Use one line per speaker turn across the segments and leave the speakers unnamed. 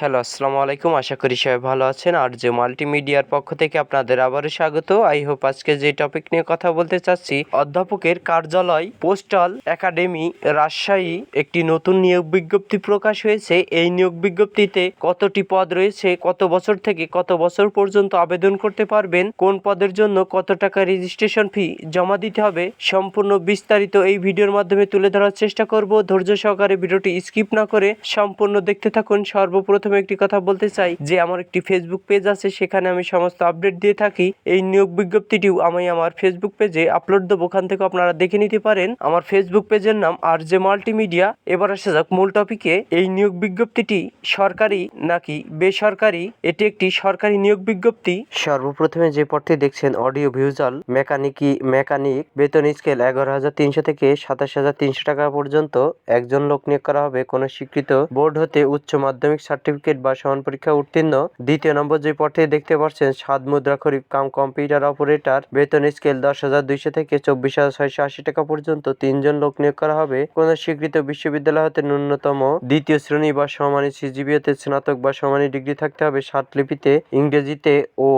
Hello, আসসালামু আলাইকুম। আশা করি সবাই ভালো আছেন। আর যে মাল্টিমিডিয়ার পক্ষ থেকে আপনাদের আবারও স্বাগত। আই হোপ আজকে যে টপিক নিয়ে কথা বলতে চাচ্ছি, অধ্যাপকের কার্যালয়, পোস্টাল একাডেমি, রাজশাহী, একটি নতুন নিয়োগ বিজ্ঞপ্তি প্রকাশ হয়েছে। এই নিয়োগ বিজ্ঞপ্তিতে কতটি পদ রয়েছে, কত বছর থেকে কত বছর পর্যন্ত আবেদন করতে পারবেন, কোন পদের জন্য কত টাকা রেজিস্ট্রেশন ফি জমা দিতে হবে, সম্পূর্ণ বিস্তারিত এই ভিডিওর মাধ্যমে তুলে ধরার চেষ্টা করব। ধৈর্য সহকারে ভিডিওটি স্কিপ না করে সম্পূর্ণ দেখতে থাকুন। সর্বপ্রথমে একটি কথা বলতে চাই, যে আমার একটি ফেসবুক পেজ আছে, সেখানে আমি সমস্ত আপডেট দিয়ে থাকি। এই নিয়োগ বিজ্ঞপ্তিটিও আমি আমার ফেসবুক পেজে আপলোড দেবো। ওখান থেকে আপনারা দেখে নিতে পারেন। আমার ফেসবুক পেজের নাম আর জে মাল্টিমিডিয়া। এবার আসা যাক মূল টপিকে এই নিয়োগ বিজ্ঞপ্তিটি সরকারি নাকি বেসরকারি? এটি একটি সরকারি নিয়োগ বিজ্ঞপ্তি। সর্বপ্রথমে যে পদটি দেখছেন অডিও ভিউজাল মেকানিকি মেকানিক বেতন স্কেল এগারো হাজার তিনশো থেকে সাতাশ হাজার তিনশো টাকা পর্যন্ত। একজন লোক নিয়োগ করা হবে। কোনো স্বীকৃত বোর্ড হতে উচ্চ মাধ্যমিক সার্টিফিকেট বা সমান পরীক্ষা উত্তীর্ণ। দ্বিতীয় নম্বর যে পদটি দেখতে পাচ্ছেন সাত মুদ্রা খরিফ কাম কম্পিউটার অপারেটর। বেতন স্কেল দশ হাজার দুইশো থেকে চব্বিশ হাজার ছয়শো আশি টাকা পর্যন্ত তিনজন লোক নিয়োগ করা হবে। কোনো স্বীকৃত বিশ্ববিদ্যালয় হতে ন্যূনতম দ্বিতীয় শ্রেণি বা সমানী সিজিবিএতে স্নাতক বা সমানী ডিগ্রি থাকতে হবে। সাত লিপিতে ইংরেজিতে ও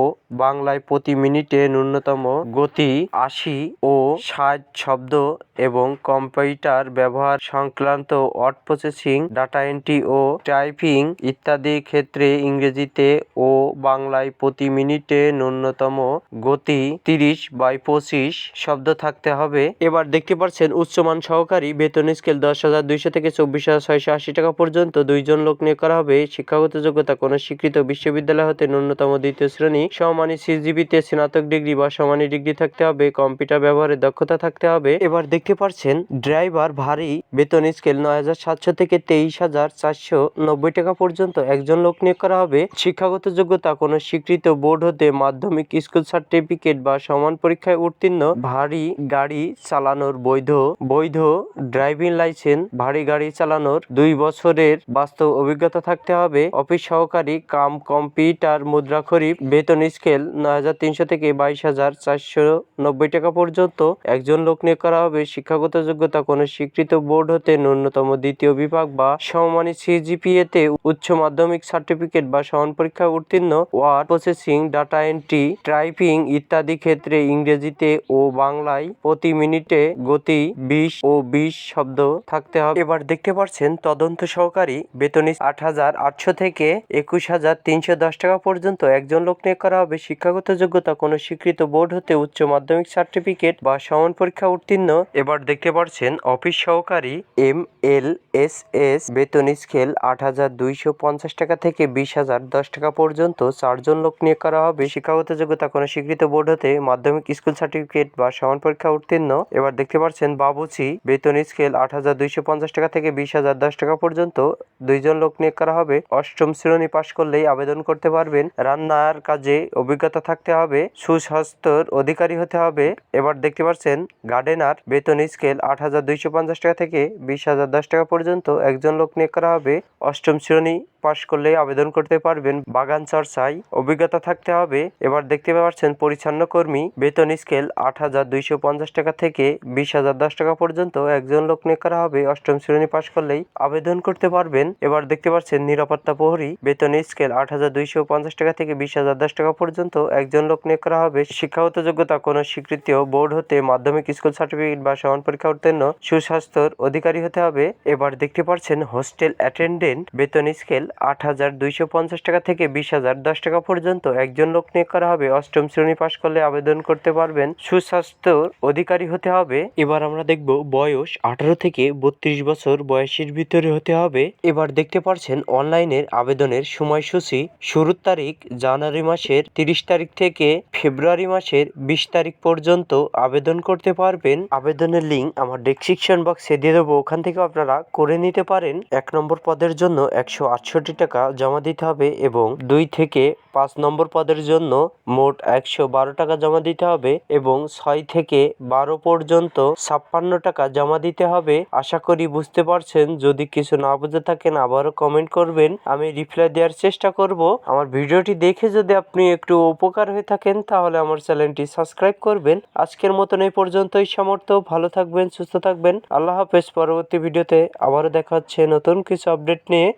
বাংলায় প্রতি মিনিটে ন্যূনতম গতি আশি ও ষাট শব্দ এবং কম্পিউটার ব্যবহার সংক্রান্ত ওয়ার্ড প্রসেসিং, ডাটা এন্ট্রি ও টাইপিং ইত্যাদি ক্ষেত্রে ইংরেজিতে ও বাংলায় প্রতি মিনিটে ন্যূনতম গতি তিরিশ বাই পঁচিশ শব্দ থাকতে হবে। এবার দেখতে পাচ্ছেন উচ্চমান সহকারী বেতন স্কেল দশ হাজার দুইশো থেকে চব্বিশ হাজার ছয়শো আশি টাকা পর্যন্ত দুইজন লোক নিয়োগ করা হবে। শিক্ষাগত যোগ্যতা কোনো স্বীকৃত বিশ্ববিদ্যালয় হতে ন্যূনতম দ্বিতীয় শ্রেণি, সমানী সিজিবিতে স্নাতক ডিগ্রি বা সমানী ডিগ্রি থাকতে হবে। কম্পিউটার ব্যবহারে দক্ষতা থাকতে হবে। এবার দেখতে পাচ্ছেন ড্রাইভার ভারী বেতন স্কেল নয় হাজার সাতশো থেকে তেইশ হাজার চারশো নব্বই টাকা পর্যন্ত একজন লোক নিয়োগ করা হবে। শিক্ষাগত যোগ্যতা, কোনো স্বীকৃত বোর্ড হতে মাধ্যমিক স্কুল সার্টিফিকেট বা সমান পরীক্ষায় উত্তীর্ণ, ভারী গাড়ি চালানোর বৈধ বৈধ ড্রাইভিং লাইসেন্স, ভারী গাড়ি চালানোর দুই বছরের বাস্তব অভিজ্ঞতা থাকতে হবে। অফিস সহকারী, কাম, কম্পিউটার, মুদ্রা, খরিফ, বেতন স্কেল নয় হাজার তিনশো থেকে বাইশ হাজার চারশো নব্বই টাকা পর্যন্ত। একজন লোক নিয়োগ করা হবে। শিক্ষাগত যোগ্যতা, কোনো স্বীকৃত বোর্ড হতে ন্যূনতম দ্বিতীয় বিভাগ বা সমমানী সিজিপিএ তে উচ্চ মাধ্যমিক সার্টিফিকেট বা সমান পরীক্ষা উত্তীর্ণ, word processing, data entry, typing ইত্যাদি ক্ষেত্রে ইংরেজিতে ও বাংলায় প্রতি মিনিটে গতি বিশ ও বিশ শব্দ থাকতে হবে। এবার দেখতে পাচ্ছেন তদন্ত সহকারী বেতন আট হাজার আটশো থেকে একুশ হাজার তিনশো দশ টাকা পর্যন্ত একজন লোক নিয়োগ করা হবে। শিক্ষাগত যোগ্যতা, কোনো স্বীকৃত বোর্ড হতে উচ্চ মাধ্যমিক সার্টিফিকেট বা সমান পরীক্ষা উত্তীর্ণ। এবার দেখতে পাচ্ছেন অফিস সহকারী, এম এল এস এস বেতন স্কেল আট হাজার দুইশো পঞ্চাশ টাকা থেকে বিশ হাজার, দশ টাকা পর্যন্ত চারজন লোক নিয়োগ করা হবে। শিক্ষাগত যোগ্যতা কোনো স্বীকৃত বোর্ড হতে মাধ্যমিক স্কুল সার্টিফিকেট বা সমান পরীক্ষা উত্তীর্ণ। এবার দেখতে পাচ্ছেন বাবুচি, বেতন স্কেল আট হাজার দুইশো পঞ্চাশ টাকা থেকে বিশ হাজার, দশ টাকা পর্যন্ত দুইজন লোক নিয়োগ করা হবে। অষ্টম শ্রেণি পাশ করলেই আবেদন করতে পারবেন। রান্নার কাজে অভিজ্ঞতা থাকতে হবে, সুস্বাস্থ্যর অধিকারী হতে হবে। এবার দেখতে পাচ্ছেন গার্ডেনার, বেতন স্কেল আট হাজার দুইশো পঞ্চাশ টাকা থেকে বিশ হাজার, দশ টাকা পর্যন্ত একজন লোক নিয়োগ করা হবে। অষ্টম শ্রেণি পাশ করলেই আবেদন করতে পারবেন। বাগান চর্চায় অভিজ্ঞতা থাকতে হবে। এবার দেখতে পাচ্ছেন পরিচ্ছন্ন কর্মী। বেতন স্কেল আট হাজার দুইশো পঞ্চাশ টাকা থেকে বিশ হাজার দশ টাকা পর্যন্ত। একজন লোক নিয়োগ করা হবে। অষ্টম শ্রেণি পাশ করলেই আবেদন করতে পারবেন। এবার দেখতে পাচ্ছেন নিরাপত্তা প্রহরী। বেতন স্কেল আট হাজার দুইশো পঞ্চাশ টাকা থেকে বিশ হাজার দশ টাকা পর্যন্ত। একজন লোক নিয়োগ করা হবে। শিক্ষাগত যোগ্যতা কোনো স্বীকৃত বোর্ড হতে মাধ্যমিক স্কুল সার্টিফিকেট বা সমান পরীক্ষা উত্তীর্ণ। সুস্বাস্থ্যর অধিকারী হতে হবে। এবার দেখতে পাচ্ছেন হোস্টেল অ্যাটেন্ডেন্ট। বেতন স্কেল আট হাজার দুইশো পঞ্চাশ টাকা থেকে বিশ হাজার দশ টাকা পর্যন্ত একজন লোক নিয়োগ করা হবে। অষ্টম শ্রেণি পাশ করলে আবেদন করতে পারবেন। সুস্বাস্থ্যর অধিকারী হতে হবে। এবার আমরা দেখব বয়স আঠারো থেকে বত্রিশ বছর বয়সের ভিতরে হতে হবে। এবার দেখতে পাচ্ছেন অনলাইনের আবেদনের সময়সূচি। শুরুর তারিখ জানুয়ারি মাসের তিরিশ তারিখ থেকে ফেব্রুয়ারি মাসের বিশ তারিখ পর্যন্ত আবেদন করতে পারবেন। আবেদনের লিঙ্ক আমার ডেসক্রিপশন বক্সে দিয়ে দেবো। ওখান থেকে আপনারা করে নিতে পারেন। এক নম্বর পদের জন্য একশো আটষট্টি টাকা জমা দিতে হবে এবং দুই থেকে পাঁচ নম্বর পদের জন্য মোট একশো বারো টাকা জমা দিতে হবে এবং ছয় থেকে বারো পর্যন্ত ছাপ্পান্ন টাকা জমা দিতে হবে। আশা করি বুঝতে পারছেন। যদি কিছু না বুঝে থাকেন, আবারও কমেন্ট করবেন। আমি রিপ্লাই দেওয়ার চেষ্টা করব। আমার ভিডিওটি দেখে যদি আপনি একটু উপকার হয়ে থাকেন, তাহলে আমার চ্যানেলটি সাবস্ক্রাইব করবেন। আজকের মতন এই পর্যন্তই সামর্থ্য। ভালো থাকবেন, সুস্থ থাকবেন। আল্লাহ হাফেজ। পরবর্তী ভিডিওতে আবারও দেখা হচ্ছে নতুন কিছু আপডেট নিয়ে।